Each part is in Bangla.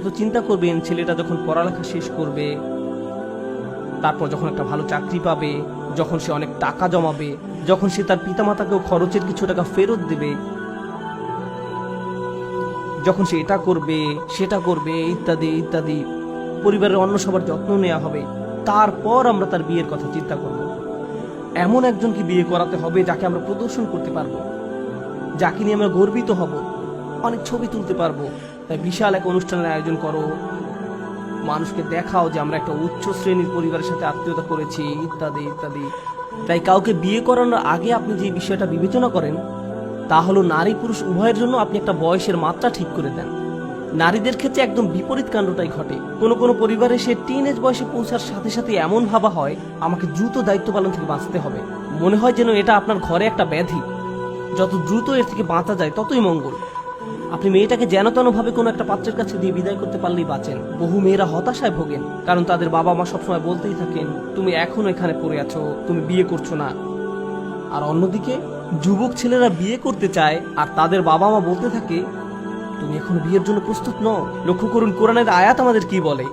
হয়তো চিন্তা করবেন, ছেলেটা যখন পড়ালেখা শেষ করবে, তারপর যখন একটা ভালো চাকরি পাবে, যখন সে অনেক টাকা জমাবে, যখন সে তার পিতামাতাকেও খরচের কিছু টাকা ফেরত দেবে, যখন সে এটা করবে, সেটা করবে, ইত্যাদি ইত্যাদি, পরিবারের অন্য সবার যত্ন নেওয়া হবে, তারপর আমরা তার বিয়ের কথা চিন্তা করব। এমন একজনকে বিয়ে করাতে হবে যাকে আমরা প্রদর্শন করতে পারব, যাকে নিয়ে আমরা গর্বিত হব, অনেক ছবি তুলতে পারব। তাই বিশাল এক অনুষ্ঠানের আয়োজন করো। মানুষকে দেখাও যে আমরা একটা উচ্চ শ্রেণির পরিবারের সাথে আত্মীয়তা করেছি, ইত্যাদি ইত্যাদি। তাই কাউকে বিয়ে করানোর আগে আপনি যে বিষয়টা বিবেচনা করেন, তা হলো নারী পুরুষ উভয়ের জন্য আপনি একটা বয়সের মাত্রা ঠিক করে দেন। নারীদের ক্ষেত্রে একদম বিপরীত কাণ্ডটাই ঘটে। কোনো কোনো পরিবারে সে টিন এজ বয়সে পৌঁছার সাথে সাথে এমন ভাবা হয়, আমাকে দ্রুত দায়িত্ব পালন থেকে বাঁচতে হবে। মনে হয় যেন এটা আপনার ঘরে একটা ব্যাধি। যত দ্রুত এর থেকে বাঁচা যায়, ততই মঙ্গল। আপনি মেয়েটাকে যেন তেনভাবে কোনো একটা পাত্রের কাছে দিয়ে বিদায় করতে পারলেই বাঁচেন। বহু মেয়েরা হতাশায় ভোগেন, কারণ তাদের বাবা মা সবসময় বলতেই থাকেন, তুমি এখনও এখানে পড়ে আছো, তুমি বিয়ে করছ না। আর অন্যদিকে, যুবক ছেলেরা বিয়ে করতে চায়, আর তাদের বাবা মা বলতে থাকে, তুমি এখন বিয়ের জন্য প্রস্তুত নও। লক্ষ্য করুন, কোরআনের আয়াত আমাদের কি বলে?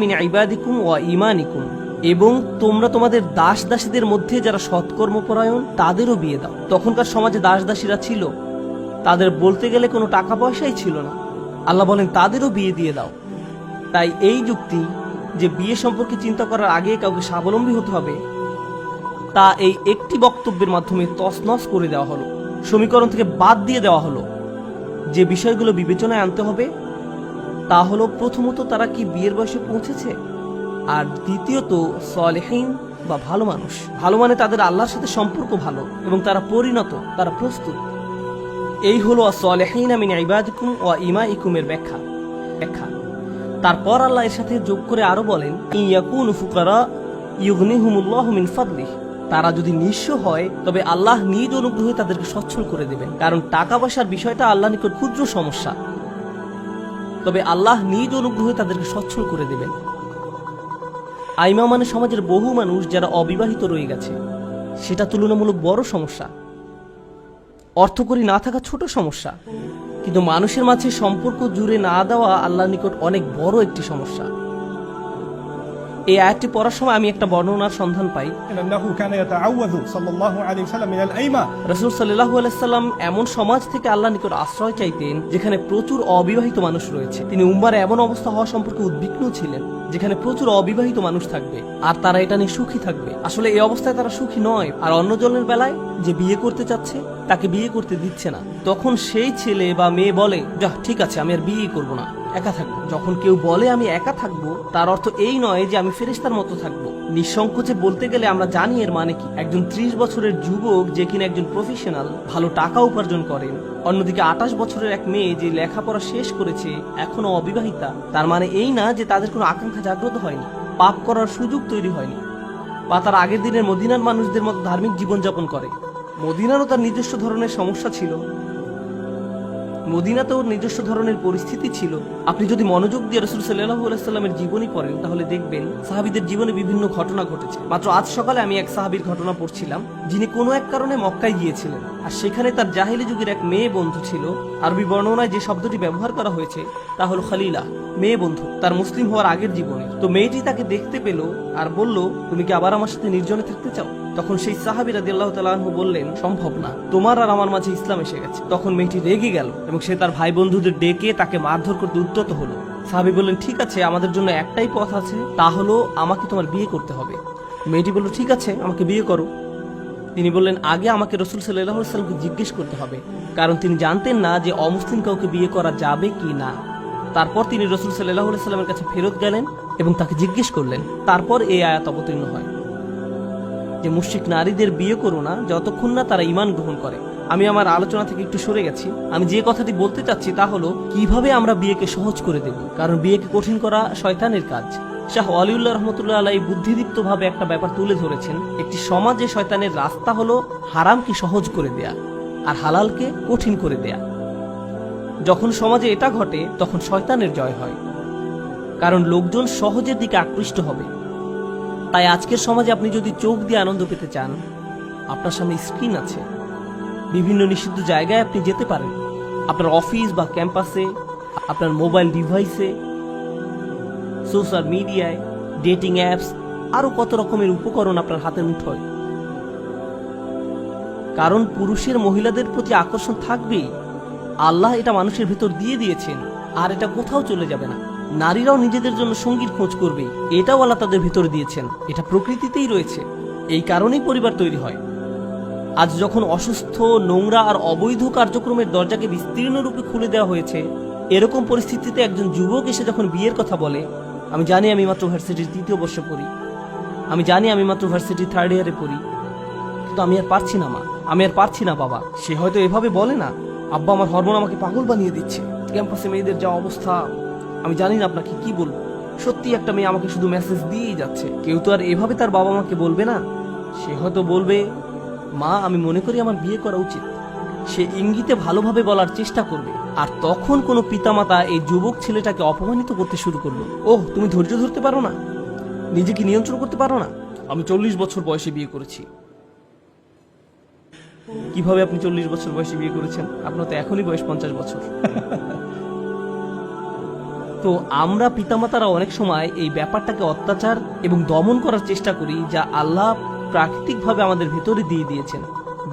মিন ওয়া এবং তোমরা তোমাদের দাস দাসীদের মধ্যে যারা সৎকর্মপরায়ণ, তাদেরও বিয়ে দাও। তখনকার সমাজে দাস দাসীরা ছিল। তাদের বলতে গেলে কোনো টাকা পয়সাই ছিল না। আল্লাহ বলেন, তাদেরও বিয়ে দিয়ে দাও। তাই এই যুক্তি যে বিয়ে সম্পর্কে চিন্তা করার আগে কাউকে স্বাবলম্বী হতে হবে, তা এই একটি বক্তব্যের মাধ্যমে তছনছ করে দেওয়া হলো। সমীকরণ থেকে বাদ দিয়ে দেওয়া হলো। যে বিষয়গুলো বিবেচনায় আনতে হবে, তা হলো প্রথমত তারা কি বিয়ের বয়সে পৌঁছেছে, আর দ্বিতীয়ত সলেহীন বা ভালো মানুষ। ভালো মানে তাদের আল্লাহর সাথে সম্পর্ক ভালো এবং তারা পরিণত, তারা প্রস্তুত। এই হলো সলেহীন মিন ইবাদিকুম ও ইমা ইকুমের ব্যাখ্যা। ব্যাখ্যা। তারপর আল্লাহ এর সাথে যোগ করে আরও বলেন ইয়াকুন ফুকারা ইউগনিহুমুল্লাহ মিন ফাদলিহ। তারা যদি নিঃস্ব হয়, তবে আল্লাহ নিজ অনুগ্রহে তাদেরকে সচ্ছল করে দেবেন, কারণ টাকা পয়সার বিষয়টা আল্লাহ নিকট ক্ষুদ্র সমস্যা। তবে আল্লাহ নিজ অনুগ্রহে তাদেরকে সচ্ছল করে দেবেন। আইমা মানে সমাজের বহু মানুষ যারা অবিবাহিত রয়ে গেছে। সেটা তুলনামূলক বড় সমস্যা। অর্থকরী না থাকা ছোট সমস্যা। কিন্তু মানুষের মাঝে সম্পর্ক জুড়ে না দেওয়া আল্লাহ নিকট অনেক বড় একটি সমস্যা। এই আয়াতটি পড়ার সময় আমি একটা বর্ণনার সন্ধান পাই। রসুল সাল্লাম এমন সমাজ থেকে আল্লাহ নিকট আশ্রয় চাইতেন যেখানে প্রচুর অবিবাহিত মানুষ রয়েছে। তিনি উম্বার এমন অবস্থা হওয়া সম্পর্কে উদ্বিগ্ন ছিলেন। যেখানে প্রচুর অবিবাহিত মানুষ থাকবে, আর তারা এটা নিয়ে সুখী থাকবে। আসলে এই অবস্থায় তারা সুখী নয়। আর অন্য জনের বেলায় যে বিয়ে করতে চাচ্ছে, তাকে বিয়ে করতে দিচ্ছে না। তখন সেই ছেলে বা মেয়ে বলে, যা, ঠিক আছে, আমি আর বিয়ে করব না। একা থাকব। যখন কেউ বলে, আমি একা থাকব, তার অর্থ এই নয় যে আমি ফেরিস্তার মতো থাকব। নিঃসংকোচে বলতে গেলে আমরা জানি এর মানে কি। একজন ত্রিশ বছরের যুবক যে কিনা একজন প্রফেশনাল ভালো টাকা উপার্জন করেন। অন্যদিকে আঠাশ বছরের এক মেয়ে যে লেখাপড়া শেষ করেছে, এখনও অবিবাহিতা। তার মানে এই না যে তাদের কোনো আকাঙ্ক্ষা জাগ্রত হয়নি, পাপ করার সুযোগ তৈরি হয়নি। বা তার আগের দিনের মদিনার মানুষদের মতো ধার্মিক জীবনযাপন করে। মদিনারও তার নিজস্ব ধরনের সমস্যা ছিল। মদিনাতেও নিজস্ব ধরনের পরিস্থিতি ছিল। আপনি যদি মনোযোগ দিয়ে রসুল সাল্লাহু আলাইস্লামের জীবনী পড়েন, তাহলে দেখবেন সাহাবিদের জীবনে বিভিন্ন ঘটনা ঘটেছে। মাত্র আজ সকালে আমি এক সাহাবির ঘটনা পড়ছিলাম, যিনি কোনো এক কারণে মক্কায় গিয়েছিলেন। আর সেখানে তার জাহিলি যুগের এক মেয়ে বন্ধু ছিল। আরবি বর্ণনায় যে শব্দটি ব্যবহার করা হয়েছে, তা হল খালিলা মেয়ে বন্ধু। তার মুসলিম হওয়ার আগের জীবনে তো মেয়েটি তাকে দেখতে পেল আর বলল, তুমি কি আবার আমার সাথে নির্জনে থাকতে চাও? তখন সেই সাহাবি রাদি আল্লাহ বললেন, সম্ভব না। তোমার আর আমার মাঝে ইসলাম এসে গেছে। তখন মেয়েটি রেগে গেল এবং সে তার ভাই বন্ধুদের ডেকে তাকে মারধর করতে উদ্যত হলো। সাহাবি বললেন, ঠিক আছে, আমাদের জন্য একটাই পথ আছে। তা হলো আমাকে তোমার বিয়ে করতে হবে। মেয়েটি বলল, ঠিক আছে, আমাকে বিয়ে করো। তিনি বললেন, আগে আমাকে রসুল সাল্লাহ সাল্লামকে জিজ্ঞেস করতে হবে, কারণ তিনি জানতেন না যে অমুসলিম কাউকে বিয়ে করা যাবে কি না। তারপর তিনি রসুল সাল্লাহ সাল্লামের কাছে ফেরত গেলেন এবং তাকে জিজ্ঞেস করলেন, তারপর এই আয়াত অবতীর্ণ হয়? যে মুশ্রিক নারীদের বিয়ে করো না যতক্ষণ না তারা ইমান গ্রহণ করে। আমি আমার আলোচনা থেকে একটু সরে গেছি। আমি যে কথাটি বলতে চাচ্ছি তা হলো, কীভাবে আমরা বিয়েকে সহজ করে দেব? কারণ বিয়েকে কঠিন করা শয়তানের কাজ। শাহ আলিউল্লাহ রহমতুল্লাহ আলাই বুদ্ধিদীপ্ত ভাবে একটা ব্যাপার তুলে ধরেছেন। একটি সমাজে শয়তানের রাস্তা হলো হারামকে সহজ করে দেয়া আর হালালকে কঠিন করে দেয়া। যখন সমাজে এটা ঘটে, তখন শয়তানের জয় হয়। কারণ লোকজন সহজের দিকে আকৃষ্ট হবে। তাই আজকের সমাজে আপনি যদি চোখ দিয়ে আনন্দ পেতে চান, আপনার সামনে স্ক্রিন আছে। বিভিন্ন নিষিদ্ধ জায়গায় আপনি যেতে পারেন। আপনার অফিস বা ক্যাম্পাসে, আপনার মোবাইল ডিভাইসে, সোশ্যাল মিডিয়ায়, ডেটিং অ্যাপস আরও কত রকমের উপকরণ আপনার হাতের মুঠোয় কারণ পুরুষের মহিলাদের প্রতি আকর্ষণ থাকবেই। আল্লাহ এটা মানুষের ভেতর দিয়ে দিয়েছেন, আর এটা কোথাও চলে যাবে না। নারীরাও নিজেদের জন্য সঙ্গীর খোঁজ করবে। এটাও আল্লাহ তাদের ভিতর দিয়েছেন। এটা প্রকৃতিতেই রয়েছে। এই কারণেই পরিবার তৈরি হয়। আজ যখন অসুস্থ, নোংরা আর অবৈধ কার্যক্রমের দরজাকে বিস্তীর্ণ রূপে খুলে দেওয়া হয়েছে, এরকম পরিস্থিতিতে একজন যুবক এসে যখন বিয়ের কথা বলে, আমি জানি আমি মাত্র ভার্সিটির তৃতীয় বর্ষে পড়ি। আমি জানি আমি মাত্র ভার্সিটির থার্ড ইয়ারে পড়ি। কিন্তু আমি আর পারছি না, মা। আমি আর পারছি না, বাবা। সে হয়তো এভাবে বলে না, আব্বা, আমার হরমোন আমাকে পাগল বানিয়ে দিচ্ছে। ক্যাম্পাসে মেয়েদের যা অবস্থা আমি জানি না আপনাকে কি বলব। সত্যি একটা মেয়ে আমাকে শুধু মেসেজ দিয়েই যাচ্ছে। কেউ তো আর এভাবে তার বাবা মাকে বলবে না। সে হয়তো বলবে, মা, আমি মনে করি আমার বিয়ে করা উচিত। সে ইঙ্গিতে ভালোভাবে বলার চেষ্টা করবে। আর তখন কোনো পিতামাতা এই যুবক ছেলেটাকে অপমানিত করতে শুরু করল ওহ, তুমি ধৈর্য ধরতে পারো না? নিজেকে নিয়ন্ত্রণ করতে পারো না? আমি চল্লিশ বছর বয়সে বিয়ে করেছি। কীভাবে আপনি চল্লিশ বছর বয়সে বিয়ে করেছেন? আপনার তো এখনই বয়স পঞ্চাশ বছর। তো আমরা পিতামাতারা অনেক সময় এই ব্যাপারটাকে অত্যাচার এবং দমন করার চেষ্টা করি, যা আল্লাহ প্রাকৃতিকভাবে আমাদের ভেতরে দিয়ে দিয়েছেন।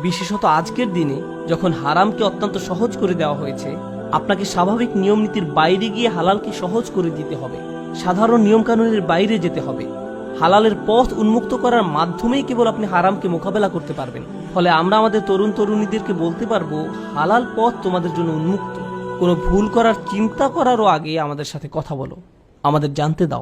বিশেষত আজকের দিনে যখন হারামকে অত্যন্ত সহজ করে দেওয়া হয়েছে, আপনাকে স্বাভাবিক নিয়ম নীতির বাইরে গিয়ে হালালকে সহজ করে দিতে হবে। সাধারণ নিয়মকানুনের বাইরে যেতে হবে। হালালের পথ উন্মুক্ত করার মাধ্যমেই কেবল আপনি হারামকে মোকাবেলা করতে পারবেন। ফলে আমরা আমাদের তরুণ তরুণীদেরকে বলতে পারব, হালাল পথ তোমাদের জন্য উন্মুক্ত। কোনো ভুল করার চিন্তা করারও আগে আমাদের সাথে কথা বলো। আমাদের জানতে দাও।